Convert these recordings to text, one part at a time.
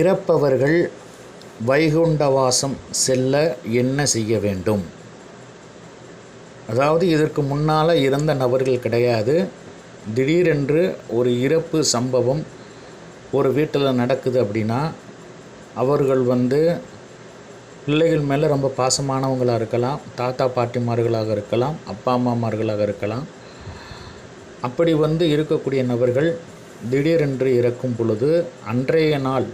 இறப்பவர்கள் வைகுண்டவாசம் செல்ல என்ன செய்ய வேண்டும்? அதாவது இதற்கு முன்னால் இறந்த நபர்கள் கிடையாது. திடீரென்று ஒரு இறப்பு சம்பவம் ஒரு வீட்டில் நடக்குது அப்படின்னா அவர்கள் வந்து பிள்ளைகள் மேலே ரொம்ப பாசமானவங்களாக இருக்கலாம் தாத்தா பாட்டிமார்களாக இருக்கலாம் அப்பா அம்மாமார்களாக இருக்கலாம். அப்படி வந்து இருக்கக்கூடிய நபர்கள் திடீரென்று இறக்கும் பொழுது அன்றைய நாள்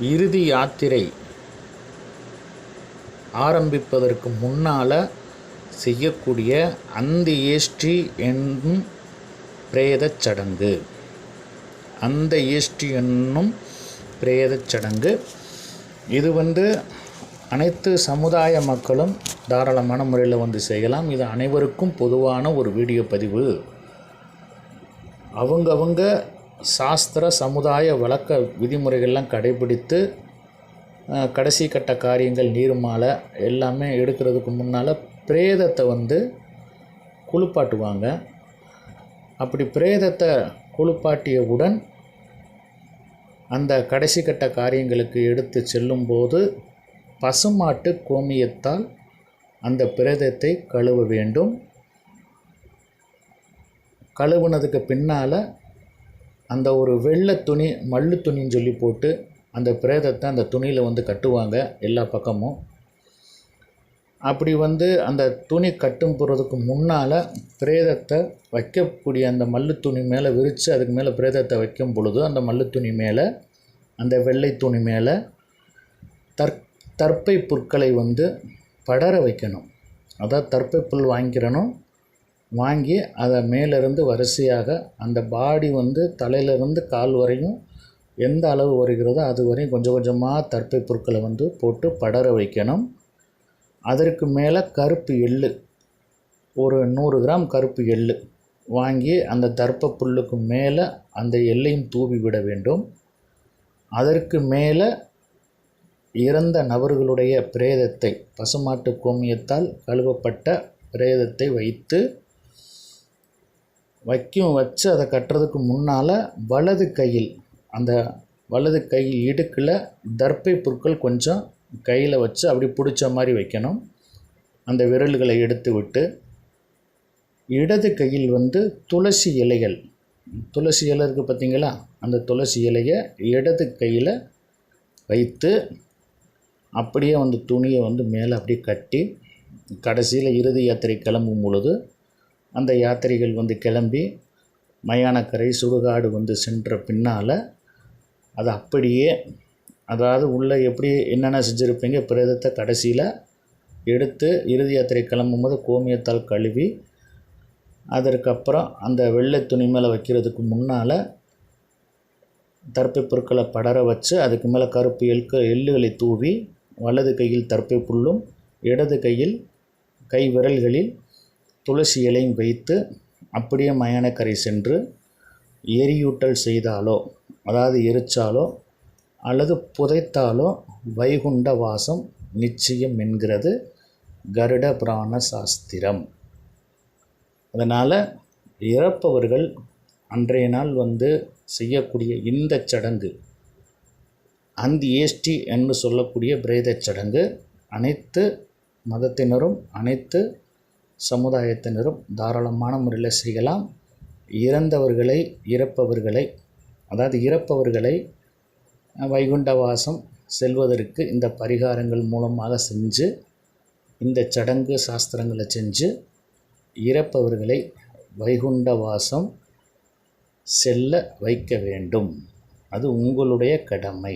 இறுதி யாத்திரை ஆரம்பிப்பதற்கு முன்னால் செய்யக்கூடிய அந்த ஏஷ்டி என்னும் பிரேதச் சடங்கு. அந்த ஏஷ்டி என்னும் பிரேதச் சடங்கு. இது வந்து அனைத்து சமுதாய மக்களும் தாராளமான முறையில் வந்து செய்யலாம். இது அனைவருக்கும் பொதுவான ஒரு வீடியோ பதிவு. அவங்கவங்க சாஸ்திர சமுதாய வழக்க விதிமுறைகள்லாம் கடைபிடித்து கடைசி கட்ட காரியங்கள் நீர்மாலை எல்லாமே எடுக்கிறதுக்கு முன்னால் பிரேதத்தை வந்து குளிப்பாட்டுவாங்க. அப்படி பிரேதத்தை குளிப்பாட்டியவுடன் அந்த கடைசி கட்ட காரியங்களுக்கு எடுத்து செல்லும்போது பசுமாட்டு கோமியத்தால் அந்த பிரேதத்தை கழுவ வேண்டும். கழுவுனதுக்கு பின்னால் அந்த ஒரு வெள்ளை துணி மல்லு துணின்னு சொல்லி போட்டு அந்த பிரேதத்தை அந்த துணியில் வந்து கட்டுவாங்க எல்லா பக்கமும். அப்படி வந்து அந்த துணி கட்டும் போகிறதுக்கு முன்னால் பிரேதத்தை வைக்கக்கூடிய அந்த மல்லு துணி மேலே விரித்து அதுக்கு மேலே பிரேதத்தை வைக்கும் பொழுது அந்த மல்லு துணி மேலே அந்த வெள்ளை துணி மேலே தற் தற்பை புற்களை வந்து படர வைக்கணும். அதாவது தற்பை புல் வாங்கிக்கிறணும் வாங்கி அதை மேலேருந்து வரிசையாக அந்த பாடி வந்து தலையிலேருந்து கால் வரையும் எந்த அளவு வருகிறதோ அது வரையும் கொஞ்சம் கொஞ்சமாக தற்பை பொருட்களை வந்து போட்டு படர வைக்கணும். அதற்கு மேலே கருப்பு எள்ளு ஒரு நூறு கிராம் கருப்பு எள்ளு வாங்கி அந்த தர்ப்ப புல்லுக்கு மேலே அந்த எள்ளையும் தூவி விட வேண்டும். அதற்கு மேலே இறந்த நபர்களுடைய பிரேதத்தை பசுமாட்டு கோமியத்தால் கழுவப்பட்ட பிரேதத்தை வைத்து வைக்கும் வச்சு அதை கட்டுறதுக்கு முன்னால் வலது கையில் அந்த வலது கையில் இடுக்கில் தர்ப்பை புற்கள் கொஞ்சம் கையில் வச்சு அப்படி பிடிச்ச மாதிரி வைக்கணும். அந்த விரல்களை எடுத்து விட்டு இடது கையில் வந்து துளசி இலைகள். துளசி இலை இருக்குது பார்த்தீங்களா அந்த துளசி இலையை இடது கையில் வைத்து அப்படியே வந்து துணியை வந்து மேலே அப்படியே கட்டி கடைசியில் இறுதி யாத்திரை கிளம்பும் பொழுது அந்த யாத்திரைகள் வந்து கிளம்பி மயானக்கரை சுடுகாடு வந்து சென்ற பின்னால் அது அப்படியே அதாவது உள்ளே எப்படி என்னென்ன செஞ்சுருப்பீங்க பிரேதத்தை கடைசியில் எடுத்து இறுதி யாத்திரை கிளம்பும்போது கோமியத்தால் கழுவி அதற்கப்புறம் அந்த வெள்ளை துணி மேலே வைக்கிறதுக்கு முன்னால் தர்ப்பை பொருட்களை படர வச்சு அதுக்கு மேலே கருப்பு எள்கு எள்ளுகளை தூவி வலது கையில் தர்ப்பை புல்லும் இடது கையில் கை விரல்களில் துளசி இலையும் வைத்து அப்படியே மயானக்கரை சென்று எரியூட்டல் செய்தாலோ அதாவது எரிச்சாலோ அல்லது புதைத்தாலோ வைகுண்ட வாசம் நிச்சயம் என்கிறது கருட புராண சாஸ்திரம். அதனால் இறப்பவர்கள் அன்றைய நாள் வந்து செய்யக்கூடிய இந்த சடங்கு அந்த ஏஷ்டி என்று சொல்லக்கூடிய பிரேதச் சடங்கு அனைத்து மதத்தினரும் அனைத்து சமுதாயத்தினரும் தாராளமான முறையில் செய்யலாம். இறந்தவர்களை இறப்பவர்களை அதாவது இறப்பவர்களை வைகுண்டவாசம் செல்வதற்கு இந்த பரிகாரங்கள் மூலமாக செஞ்சு இந்த சடங்கு சாஸ்திரங்களை செஞ்சு இறப்பவர்களை வைகுண்டவாசம் செல்ல வைக்க வேண்டும். அது உங்களுடைய கடமை.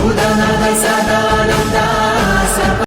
Buda na vai sadar.